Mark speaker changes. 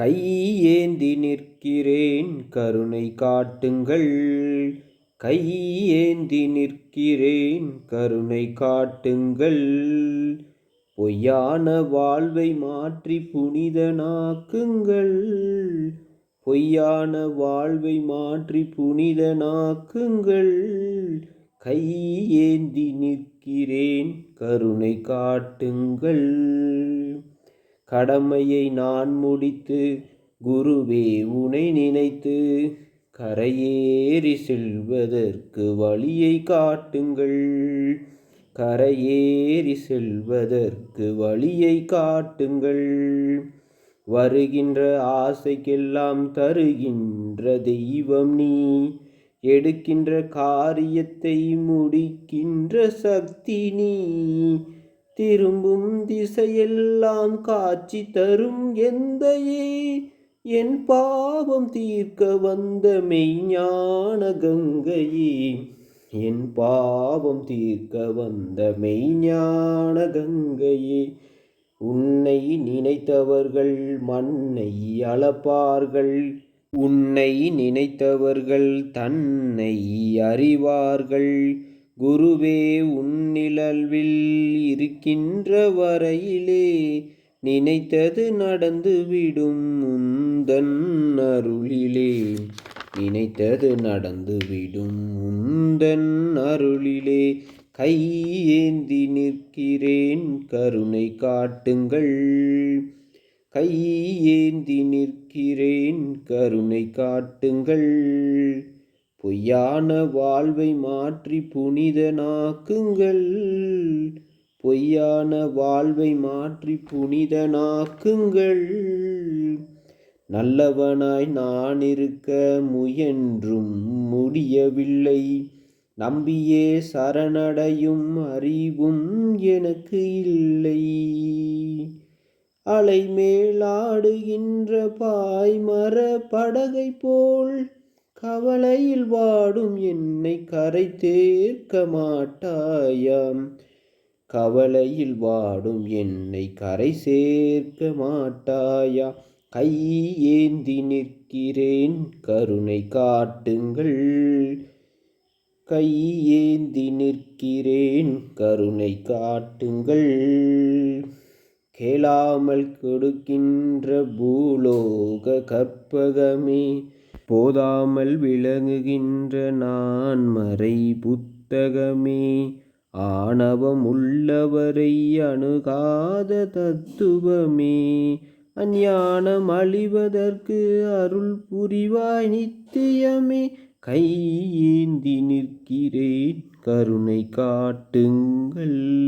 Speaker 1: கையேந்தி நிற்கிறேன் கருணை காட்டுங்கள். கையேந்தி நிற்கிறேன் கருணை காட்டுங்கள். பொய்யான வாழ்வை மாற்றி புனிதனாக்குங்கள். பொய்யான வாழ்வை மாற்றி புனிதனாக்குங்கள். கையேந்தி நிற்கிறேன் கருணை காட்டுங்கள். கடமையை நான் முடித்து குருவே உனை நினைத்து கரையேறி செல்வதற்கு வழியை காட்டுங்கள். கரையேறி செல்வதற்கு வழியை காட்டுங்கள். வருகின்ற ஆசைக்கெல்லாம் தருகின்ற தெய்வம் நீ. எடுக்கின்ற காரியத்தை முடிக்கின்ற சக்தி நீ. திரும்பும் திசையெல்லாம் காட்சி தரும் எந்தையே என் பாவம் தீர்க்க வந்த மெய்ஞான கங்கையே என் பாவம் தீர்க்க வந்த மெய்ஞான கங்கையே உன்னை நினைத்தவர்கள் மண்ணை அளப்பார்கள். உன்னை நினைத்தவர்கள் தன்னை அறிவார்கள். குருவே உன்னிழல்வில் இருக்கின்ற வரையிலே நினைத்தது நடந்துவிடும் முந்தன் அருளிலே. நினைத்தது நடந்துவிடும் முந்தன் அருளிலே. கையேந்தி நிற்கிறேன் கருணை காட்டுங்கள். கையேந்தி நிற்கிறேன் கருணை காட்டுங்கள். பொய்யான வாழ்வை மாற்றி புனிதனாக்குங்கள் பொய்யான வாழ்வை மாற்றி புனிதனாக்குங்கள் நல்லவனாய் நான் இருக்க முயன்றும் முடியவில்லை. நம்பியே சரணடையும் அறிவும் எனக்கு இல்லை. அலை மேலாடுகின்ற பாய்மர படகை போல் கவலையில் வாடும் என்னை கரை தேர்க்க மாட்டாயாம். கவலையில் வாடும் என்னை கரை சேர்க்க மாட்டாயா கை ஏந்தி நிற்கிறேன் கருணை காட்டுங்கள். கை ஏந்தி நிற்கிறேன் கருணை காட்டுங்கள். கேளாமல் கொடுக்கின்ற பூலோக கற்பகமே போதாமல் விளங்குகின்ற நான் மறை புத்தகமே ஆணவம் உள்ளவரை அணுகாத தத்துவமே. அஞ்ஞானம் அழிவதற்கு அருள் புரிவாய் நித்தியமே. கையேந்தி நிற்கிறேன் கருணை காட்டுங்கள்.